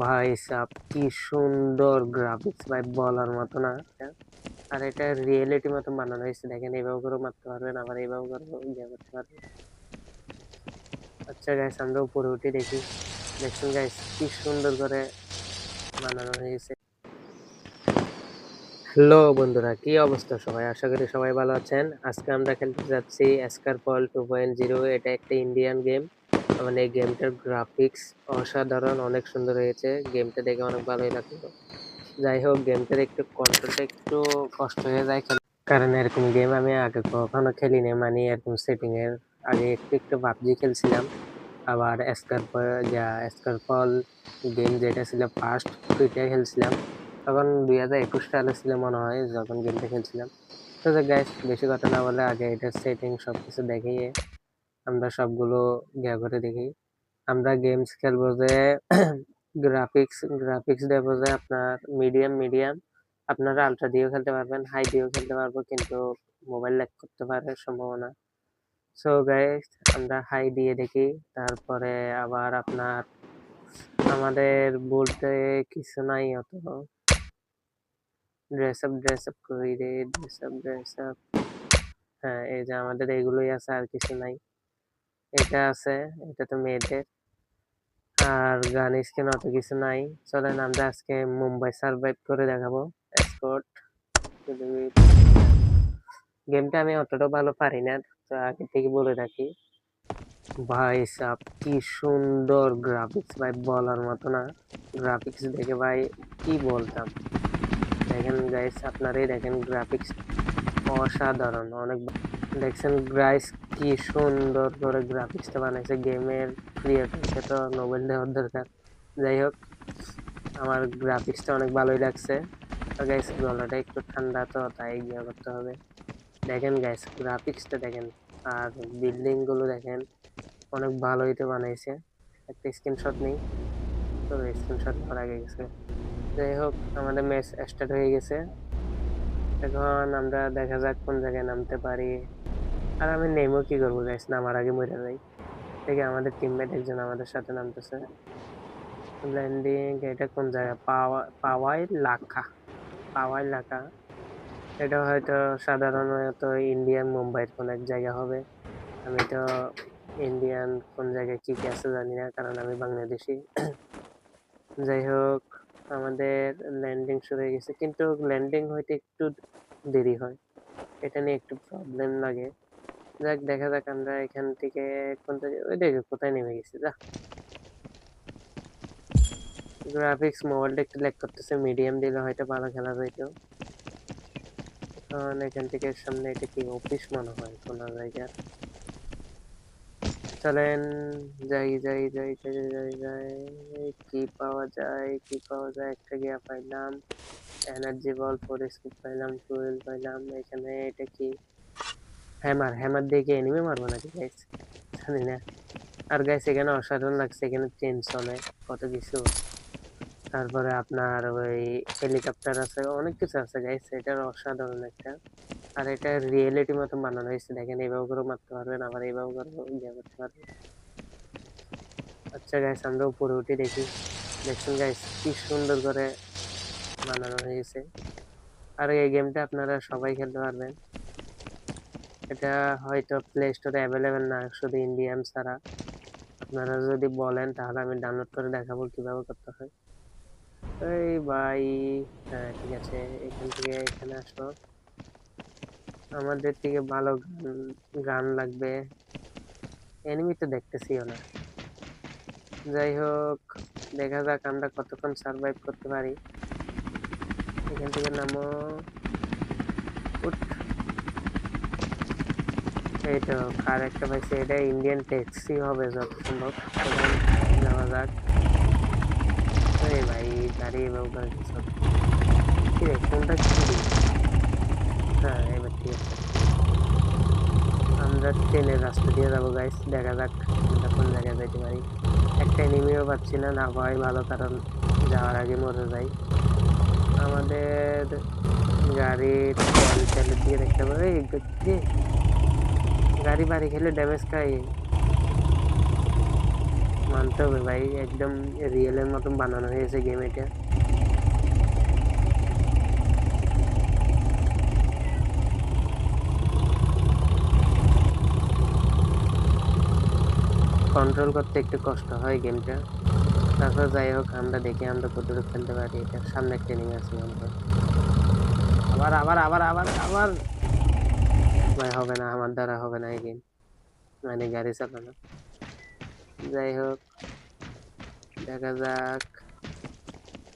ভাই সাব, কি সুন্দর গ্রাফিক্স ভাই বলার মতো না এটা। আর এটা রিয়েলিটি মতো বানানো হয়েছে, দেখেন এইভাবে করে মারতে পারবেন, আবার এইভাবে করে ইয়ে করতে পারবেন। আচ্ছা গাইস আমরা উপরে উঠে দেখি। দেখুন গাইস কি সুন্দর করে বানানো হয়েছে। হ্যালো বন্ধুরা, কি অবস্থা সবাই? আশা করি সবাই ভালো আছেন। আজকে আমরা খেলতে যাচ্ছি এসকার পল টু পয়েন্ট জিরো এটা একটা ইন্ডিয়ান গেম মানে গেমটার গ্রাফিক্স অসাধারণ, অনেক সুন্দর হয়েছে। গেমটা দেখে অনেক ভালোই লাগল। যাই হোক, গেমটার একটু কন্ট্রোলটা একটু কষ্ট হয়ে যায় কারণ এরকম গেম আমি আগে কখনো খেলিনি। মানে এরকম সেটিং এর আগে একটু একটু পাবজি খেলছিলাম। আবার এসকার যা এসকার ফল গেম যেটা ছিল ফার্স্ট ওইটা খেলছিলাম। তখন দুই হাজার একুশ সালে ছিল মনে হয়, যখন গেমটা খেলছিলাম। তো গাইস বেশি কথা না বলে আগে এটা সেটিং সব কিছু দেখিয়ে আমরা সবগুলো ইয়া দেখি। আমরা গেমস খেলব যে গ্রাফিক্স গ্রাফিক্স দেবো যে আপনার মিডিয়াম মিডিয়াম আপনারা আলট্রা দিয়েও খেলতে পারবেন হাই দিয়েও খেলতে পারব, কিন্তু মোবাইল ল্যাগ করতে পারে সম্ভাবনা। সো গাইস আমরা হাই দিয়ে দেখি, তারপরে আবার আপনার, আমাদের বলতে কিছু নাই অত। ড্রেস আপ ড্রেস আপ করি রে ড্রেস আপ ড্রেস আপ হ্যাঁ এই যে আমাদের এগুলোই আছে, আর কিছু নাই। এটা আছে, এটা তো মেয়েদের। আর গান স্কিন অত কিছু নাই। চলেন আমরা আজকে মুম্বাই সার্ভাইভ করে দেখাবো। এসকর্ট গেমটা আমি অতটা ভালো পারি না, তো আগে থেকে বলে রাখি। ভাই সাব, কি সুন্দর গ্রাফিক্স ভাই, বলার মতো না। গ্রাফিক্স দেখে ভাই, কি বলতাম। দেখেন গাইস আপনারাই দেখেন গ্রাফিক্স অসাধারণ, অনেক দেখছেন গ্রাইস কি সুন্দর করে গ্রাফিক্সটা বানাইছে গেমের ক্রিয়েটরকে তো নোবেল দেওয়ার দরকার। যাই হোক, আমার গ্রাফিক্সটা অনেক ভালোই লাগছে। গাইস গলাটা একটু ঠান্ডা তো, তাই ইয়ে করতে হবে। দেখেন গাইস গ্রাফিক্সটা দেখেন, আর বিল্ডিংগুলো দেখেন, অনেক ভালোই তো বানাইছে। একটা স্ক্রিনশট নেই, তো স্ক্রিনশট করা গেছে। যাই হোক, আমাদের ম্যাচ স্টার্ট হয়ে গেছে। এখন আমরা দেখা যাক কোন জায়গায় নামতে পারি। আর আমি নেমও কি করব গাইস নামার আগে মরে যাই। দেখে আমাদের টিমমেট একজন আমাদের সাথে নামতেছে। ল্যান্ডিং এটা কোন জায়গা? পাওয়া পাওয়াই লাখা। পাওয়াই লাখা। এটা হয়তো সাধারণত ইন্ডিয়ান মুম্বাইয়ের কোনো এক জায়গা হবে। আমি তো ইন্ডিয়ান কোন জায়গায় কী কী আছে জানি না, কারণ আমি বাংলাদেশি। যাই হোক, আমাদের ল্যান্ডিং শুরু হয়ে গেছে। কিন্তু ল্যান্ডিং হইতে একটু দেরি হয়। এটা নিয়ে একটু প্রবলেম লাগে। যাক দেখা যাক আমরা এখান থেকে কোন জায়গায় ওই দেখে, কোথায় নেমে গেছি, যা। গ্রাফিক্স মোবাইলটা একটু ল্যাগ করতেছে মিডিয়াম দিলে হয়তো ভালো খেলা যাইতো কারণ এখান থেকে সামনে এটা কি অফিস মনে হয়, কোন জায়গার। চলেন, যাই যাই যাই যাই যাই যাই কি পাওয়া যায়, কি পাওয়া যায়, একটা গিয়া পাইলাম। এনার্জি বল ফোর পাইলাম টুয়েলভ পাইলাম। এখানে এটা কি? হ্যামার হ্যামার দিয়ে কি এনিমে মারবো নাকি গাইস জানি না। আর গাইস এখানে অসাধারণ লাগছে, এখানে চলে কত কিছু। তারপরে আপনার ওই হেলিকপ্টার আছে, অনেক কিছু আছে গাইস এটার অসাধারণ একটা। আর এটা রিয়েলিটি মতো বানানো হয়েছে, দেখেন এইভাবে করে মারতে পারবেন, আবার এইভাবে করে ইয়ে করতে পারবেন। আচ্ছা গাইস আমরা উপরে উঠে দেখি। দেখুন গাইস কি সুন্দর করে বানানো হয়েছে। আর এই গেমটা আপনারা সবাই খেলতে পারবেন। এটা হয়তো প্লে স্টোরে অ্যাভেলেবেল না, শুধু ইন্ডিয়ান ছাড়া। আপনারা যদি বলেন, তাহলে আমি ডাউনলোড করে দেখাবো কীভাবে করতে হয়। এই ভাই হ্যাঁ ঠিক আছে, এখান থেকে এখানে আসো। আমাদের থেকে ভালো গান লাগবে। এনিমি তো দেখতেছিও না। যাই হোক, দেখা যাক আমরা কতক্ষণ সার্ভাইভ করতে পারি। এখান থেকে নামো। উঠ। এই তো কার একটা পাইছে এটা ইন্ডিয়ান ট্যাক্সি হবে যত সম্ভব যাওয়া যাক। এই ভাই, দাঁড়িয়ে ব্যবহার কিছু কি রে কোনটা কি হ্যাঁ এবার ঠিক আছে। আমরা ট্রেনের রাস্তা দিয়ে যাব গাইস দেখা যাক কোন জায়গায় যেতে পারি। একটা এনিমিও পাচ্ছি না না ভয়, ভালো কারণ যাওয়ার আগে মরে যাই। আমাদের গাড়ির তেল দিয়ে দেখতে পাবে। দেখছি গাড়ি বাড়ি খেলে ড্যামেজ খাই। মানতে হবে ভাই, একদম রিয়েলের মতন বানানো হয়েছে গেম এটা। কন্ট্রোল করতে একটু কষ্ট হয় গেমটা তারপর যাই হোক, আমরা দেখি, আমরা কতটুকু খেলতে পারি। এটা সামনে একটা আছে মনে হয়। আবার আবার আবার আবার আবার। ভাই হবে না, আমার দ্বারা হবে না এই মানে গাড়ি চালানো। যাই হোক, দেখা যাক।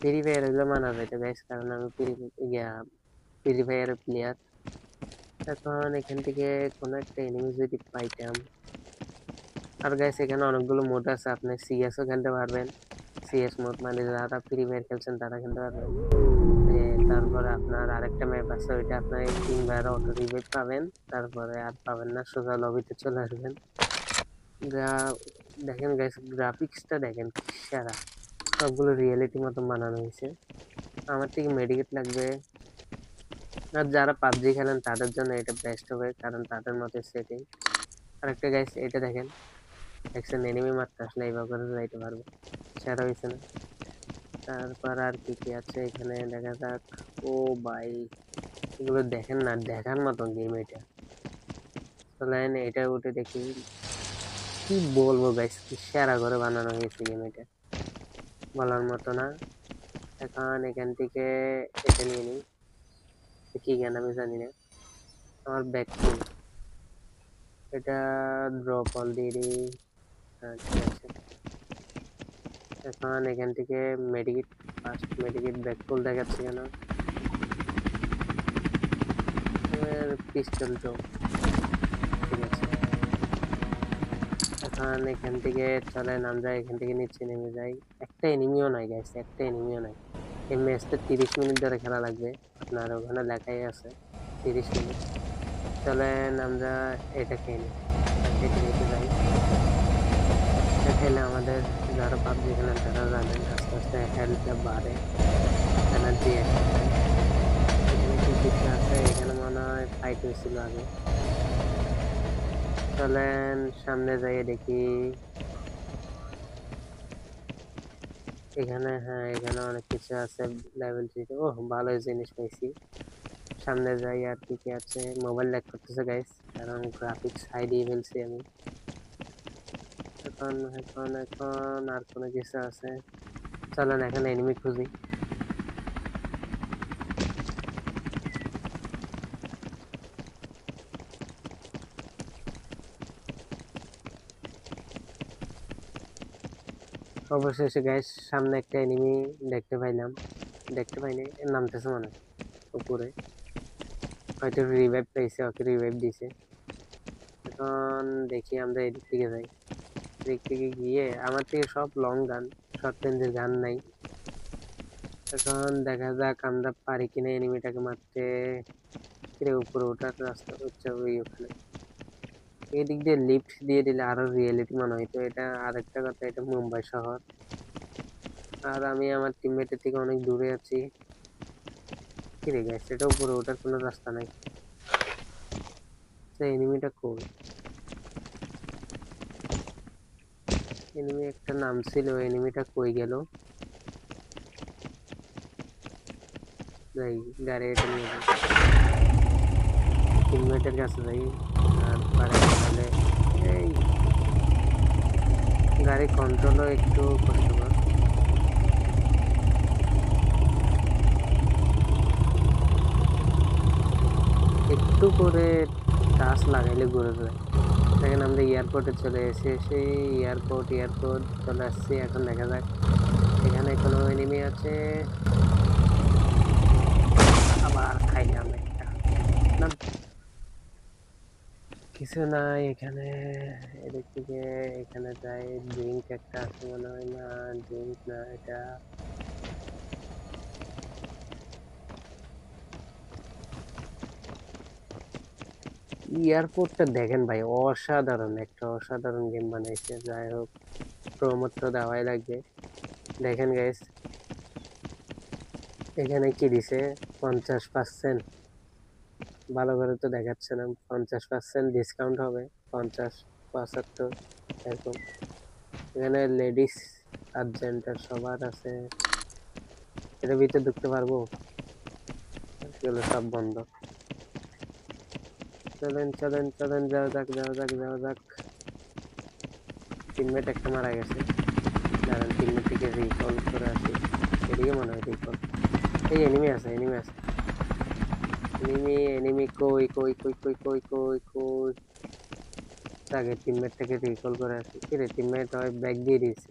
ফ্রি ফায়ার এগুলো মানা যাইতে গাইস কারণ আমি ফ্রি ফ্রি ফায়ারের প্লেয়ার এখন এখান থেকে কোনো একটা এনিমি যদি পাইতাম। আর গাইস এখানে অনেকগুলো মোড আছে, আপনি সিএসও খেলতে পারবেন। সিএস মোড মানে যারা ফ্রি ফায়ার খেলছেন, তারা খেলতে পারবেন। তারপরে আপনার আরেকটা ম্যাপ আছে, ওইটা আপনার তিনবার অটো রিভাইভ পাবেন, তারপরে আর পাবেন না, সোজা লবিতে চলে আসবেন। দেখেন গাইস গ্রাফিক্সটা দেখেন সেরা। সবগুলো রিয়েলিটি মতো বানানো হয়েছে। আমার থেকে মেডিকেট লাগবে। আর যারা পাবজি খেলেন, তাদের জন্য এটা বেস্ট হবে, কারণ তাদের মতো সেটিং আরেকটা গাইস এটা দেখেন। দেখছেন এনিমি মারতে আসলে এইভাবে যাইতে পারবে। সেরা হয়েছে না। তারপর আর কি কি আছে? এখানে দেখা যাক। ও ভাই, এগুলো দেখেন না, দেখার মতো গেম এটা। চলেন এটা উঠে দেখি। কি বলব গাইস কি সেরা করে বানানো হয়েছে গেম এটা। বলার মতো না। এখন এখান থেকে এটা নিয়ে নিই। কি জ্ঞান আমি জানি না। আমার ব্যাগ এটা ড্রপ অল দিয়ে দিই। হ্যাঁ ঠিক আছে এখন এখান থেকে মেডিকেট ফার্স্ট মেডিকেট ব্যাগ ফুল দেখাচ্ছে কেন পিস্তল তো ঠিক আছে। এখন এখান থেকে চলেন, আমরা এখান থেকে নিচে নেমে যাই। একটা এনিমিও নাই গাইস একটা এনিমিও নাই। এই ম্যাচটা তিরিশ মিনিট ধরে খেলা লাগবে। আপনার ওখানে লেখাই আছে, তিরিশ মিনিট। চলেন, আমরা এটা খেয়ে নিই। যাই। এটা খেলে আমাদের যারা পাবজি খেলেন তারা জানেন আস্তে আস্তে হেলথটা বাড়ে। এনার্জি এখানে কি কিছু আছে? এখানে মনে হয় ফাইট হয়েছিল আগে। চলেন সামনে যাই দেখি। এখানে হ্যাঁ এখানে অনেক কিছু আছে লেভেল থ্রিতে ও ভালো জিনিস পেয়েছি সামনে যাই আর কি কি আছে? মোবাইল ল্যাগ করতেছে গাইস কারণ গ্রাফিক্স হাই দিয়ে ফেলছি আমি। এখন এখন এখন আর কোনো কিছু আছে। চলেন, এখন এনিমি খুঁজি। অবশেষে গাইস সামনে একটা এনিমি দেখতে পাইলাম। দেখতে পাইনি নামতেছে মনে উপরে। হয়তো রিভাইভ পাইছে, ওকে রিভাইভ দিছে। এখন দেখি আমরা এদিক থেকে যাই। এদিক থেকে গিয়ে আমার থেকে সব লং গান শর্ট রেঞ্জের গান নাই। এখন দেখা যাক আমরা পারি কিনা এনিমিটাকে মারতে। কিরে উপরে ওঠার রাস্তা হচ্ছে ওই ওখানে। এদিক দিয়ে লিফট দিয়ে দিলে আরও রিয়েলিটি মনে হইতো এটা আরেকটা কথা, এটা মুম্বাই শহর। আর আমি আমার টিমমেটের থেকে অনেক দূরে আছি। কিরে গ্যাস এটা উপরে ওঠার কোনো রাস্তা নাই। এনিমিটা কই? এনিমি একটা নাম ছিল এনিমিটা কই গেল? যাই, গাড়ি এটা নিয়ে কাছে যাই তাহলে এই গাড়ি কন্ট্রোলও একটু কষ্টকর। একটু করে টাচ লাগাইলে ঘুরে যায়। দেখেন আমরা এয়ারপোর্টে চলে এসে সেই এয়ারপোর্ট এয়ারপোর্ট চলে আসছি। এখন দেখা যাক, এখানে কোনো এনিমি আছে? আবার খাইলাম একটা। কিছু নাই এখানে। এদিক থেকে এখানে যাই ড্রিঙ্ক একটা আছে মনে হয়। না ড্রিঙ্ক না, এটা এয়ারপোর্টটা দেখেন ভাই, অসাধারণ, একটা অসাধারণ গেম বানাইছে। যাই হোক প্রমোট তো দেওয়াই লাগবে। দেখেন গাইস এখানে কি দিছে? পঞ্চাশ পার্সেন্ট ভালো করে তো দেখাচ্ছে না, পঞ্চাশ পার্সেন্ট ডিসকাউন্ট হবে, পঞ্চাশ, পঁচাত্তর, এরকম। এখানে লেডিস আর জেন্টার সবার আছে। এটার ভিতরে ঢুকতে পারব? সব বন্ধ। চলেন চলেন চলেন, যাওয়া যাক যাওয়া যাক যাওয়া যাক। টিমমেট একটা মারা গেছে। দাঁড়ান টিমমেট থেকে রিকল করে আসি। এদিকে মনে হয় রিকল এই এনিমি আছে এনিমি আছে। এনিমি এনিমি কই কই কই কই কই কই কই? আগে টিমমেটটাকে রিকল করে আসি। কি রে টিমমেট হয় ব্যাগ দিয়ে দিয়েছে।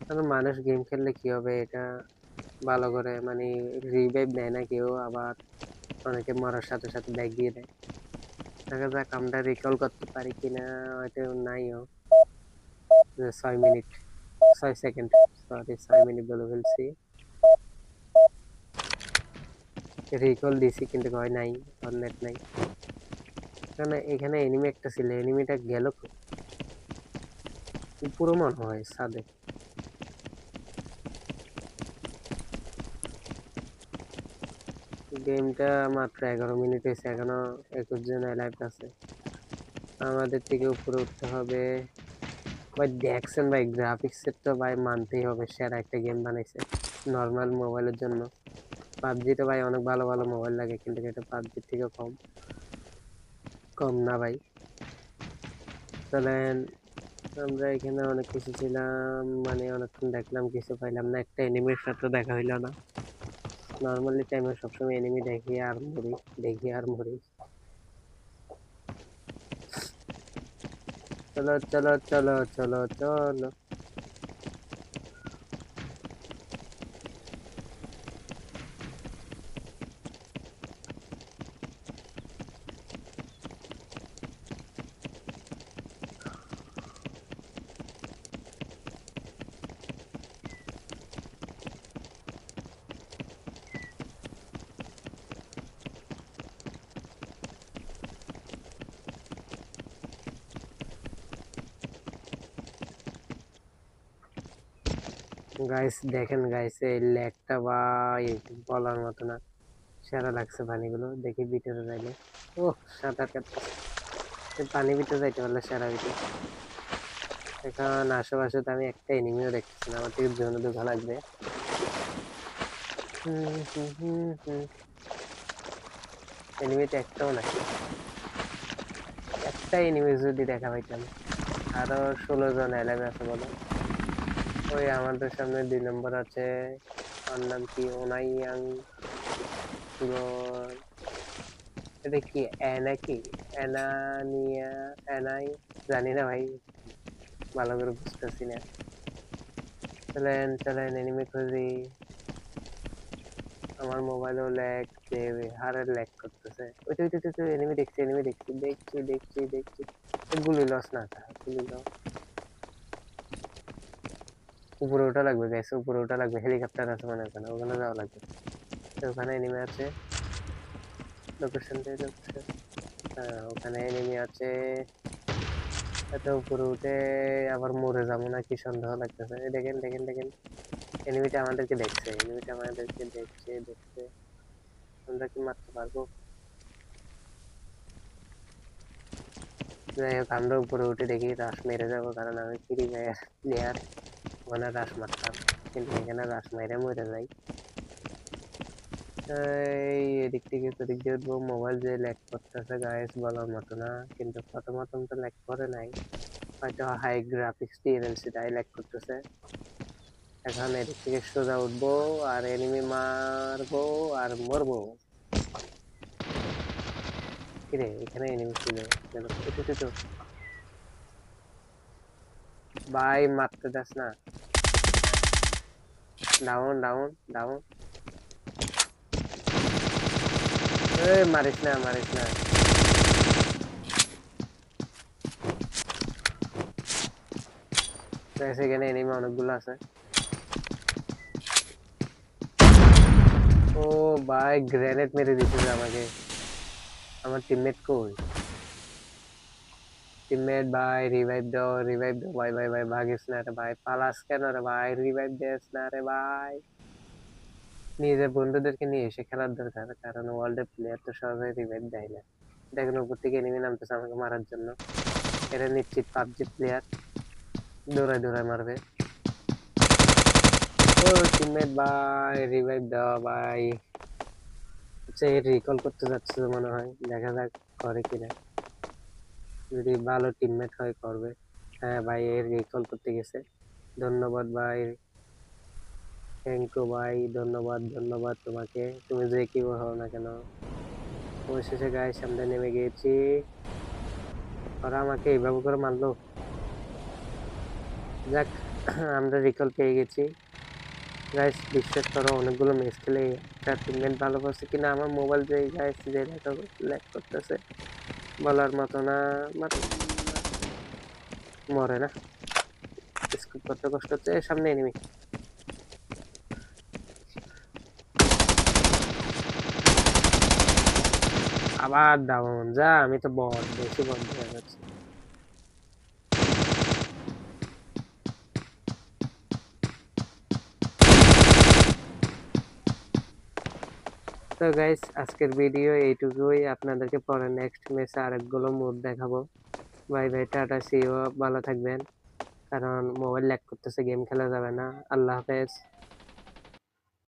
কারণ মানুষ গেম খেললে কি হবে? এটা ভালো করে মানে রিভাইভ দেয় না কেউ, আবার অনেকে মরার সাথে সাথে ব্যাগ দিয়ে দেয়। দেখা যাক আমরা রিকল করতে পারি কিনা, হয়তো নাইও। যে ছয় মিনিট, ছয় সেকেন্ড সরি ছয় মিনিট বলে ফেলছি। রিকল দিছি, কিন্তু হয় নাই নেট নাই। কারণ এখানে এনিমি একটা ছিল এনিমিটা গেল পুরো মনে হয় সাদে গেমটা মাত্র এগারো মিনিট হয়েছে, এখনও একুশ জন লাইভ আছে। আমাদের থেকে উপরে উঠতে হবে। ভাই, দেখছেন ভাই গ্রাফিক্স তো ভাই মানতেই হবে, সেরা একটা গেম বানাইছে নর্মাল মোবাইলের জন্য। পাবজি তো ভাই অনেক ভালো ভালো মোবাইল লাগে, কিন্তু এটা পাবজির থেকে কম। কম না ভাই। চলেন আমরা এখানে অনেক কিছু ছিলাম মানে অনেকক্ষণ দেখলাম, কিছু পাইলাম না, একটা এনিমির সাথে দেখা হইল না। নর্মালি টাইমে সবসময় এনিমি দেখি আর মরি, দেখি আর মরি। চলো চলো চলো চলো চলো। গাইস দেখেন গাইস এই লেকটা বা বলার মতো না। সেরা লাগছে পানিগুলো, দেখি ভিতরে যাইলে। ও সাঁতার কাটতে পানি ভিতরে যাইতে পারলে সেরা ভিতরে এখন আশেপাশে তো আমি একটা এনিমিও দেখতেছি না, আমার থেকে জন্য ভালো লাগবে। এনিমি তো একটাও নাই। একটা এনিমি যদি দেখা পাইতাম, আরও ষোলো জন এলাকা আছে বলো। ওই আমাদের সামনে দুই নম্বর আছে। ওর নাম কি? ওনাইয়াং এটা কি? অ্যানা কি? অ্যানানিয়া, অ্যানাই? জানি না ভাই। ভালো করে বুঝতেছি না। চলেন চলেন এনিমি খুঁজি আমার মোবাইলও ল্যাগ দেবে হারের ল্যাগ করতেছে। ওই তো ওই তো এনিমি দেখছি এনিমি দেখছি দেখছি দেখছি দেখছি। গুলি লস না গুলি লস উপরে ওঠা লাগবে গ্যাস উপরে ওঠা লাগবে হেলিকপ্টার আছে মানে ওখানে ওখানে যাওয়া লাগবে। ওখানে এনিমি আছে লোকেশন দিয়ে লোকেশন হ্যাঁ ওখানে এনিমি আছে। এত উপরে উঠে আবার মরে যাব না, কি সন্দেহ লাগতেছে। এই দেখেন দেখেন দেখেন। এনিমিটা আমাদেরকে দেখছে এনিমিটা আমাদেরকে দেখছে দেখছে। আমরা কি মারতে পারব? যাই হোক, আমরা উপরে উঠে দেখি রাস মেরে যাব, কারণ আমি ফ্রি ফায়ার প্লেয়ার ওখানে রাস মারতাম কিন্তু এখানে রাস মাইরে মরে যাই। এই এদিক থেকে সেদিক দিয়ে উঠবো মোবাইল যে ল্যাগ করতেছে গাইস বলার মতো না কিন্তু প্রথমত তো ল্যাগ করে নাই। হয়তো হাই গ্রাফিক্স টিএনএলসি তাই ল্যাগ করতেছে। এখন এদিক থেকে সোজা উঠবো আর এনিমি মারবো আর মরবো। কিরে এখানে এনিমি ছিল? চলো, উঠো, উঠো, উঠো। ভাই মারতে যাস না ডাউন ডাউন ডাউন এই মারিস না মারিস না Guys, এখানে এনিমি অনেকগুলো আছে ও ভাই গ্রেনেড মেরে দিয়েছিল আমাকে আমার টিমমেট কই টিমমেট ভাই রিভাইভ দাও রিভাইভ দাও ভাই ভাই ভাই ভাগিস না রে ভাই পালাস কেন রে ভাই রিভাইভ দিস না রে ভাই নিজের বন্ধুদেরকে নিয়ে এসে খেলার দরকার, কারণ ওয়ার্ল্ডের প্লেয়ার তো সহজে রিভাইভ দেয় না। দেখেন উপর থেকে এনিমি নামতেছে আমাকে মারার জন্য। এটা নিশ্চিত পাবজি প্লেয়ার দৌড়ায় দৌড়ায় মারবে। ও টিমমেট ভাই রিভাইভ দেওয়া ভাই এর রিকল করতে যাচ্ছে মনে হয়। দেখা যাক, করে কিনা। যদি ভালো টিমমেট হয় করবে। হ্যাঁ ভাই, এর রিকল করতে গেছে। ধন্যবাদ, ভাই। থ্যাংক ইউ ভাই। ধন্যবাদ ধন্যবাদ তোমাকে। তুমি যে কি হও না কেন। অবশেষে গায়ের সামনে নেমে গিয়েছি। ওরা আমাকে এইভাবে করে মারলো। যাক, আমরা রিকল পেয়ে গেছি। গাইস বিশ্বাস করো, অনেকগুলো ম্যাচ খেলে টিমমেট ভালো করছে কিনা। আমার মোবাইল যে গাইস যে ল্যাগ করতেছে। বলার মতো না মরে না স্কুপ করতে কষ্ট হচ্ছে সামনে এনিমি আবার দাম যা, আমি তো বড়, বেশি বন্ধ হয়ে যাচ্ছে। তো গাইস আজকের ভিডিও এইটুকুই। আপনাদেরকে পরে নেক্সট ম্যাচে আরেকগুলো মুড দেখাবো। বাই বাই টাটা সিও ভালো থাকবেন। কারণ মোবাইল ল্যাগ করতেছে গেম খেলা যাবে না। আল্লাহ হাফেজ।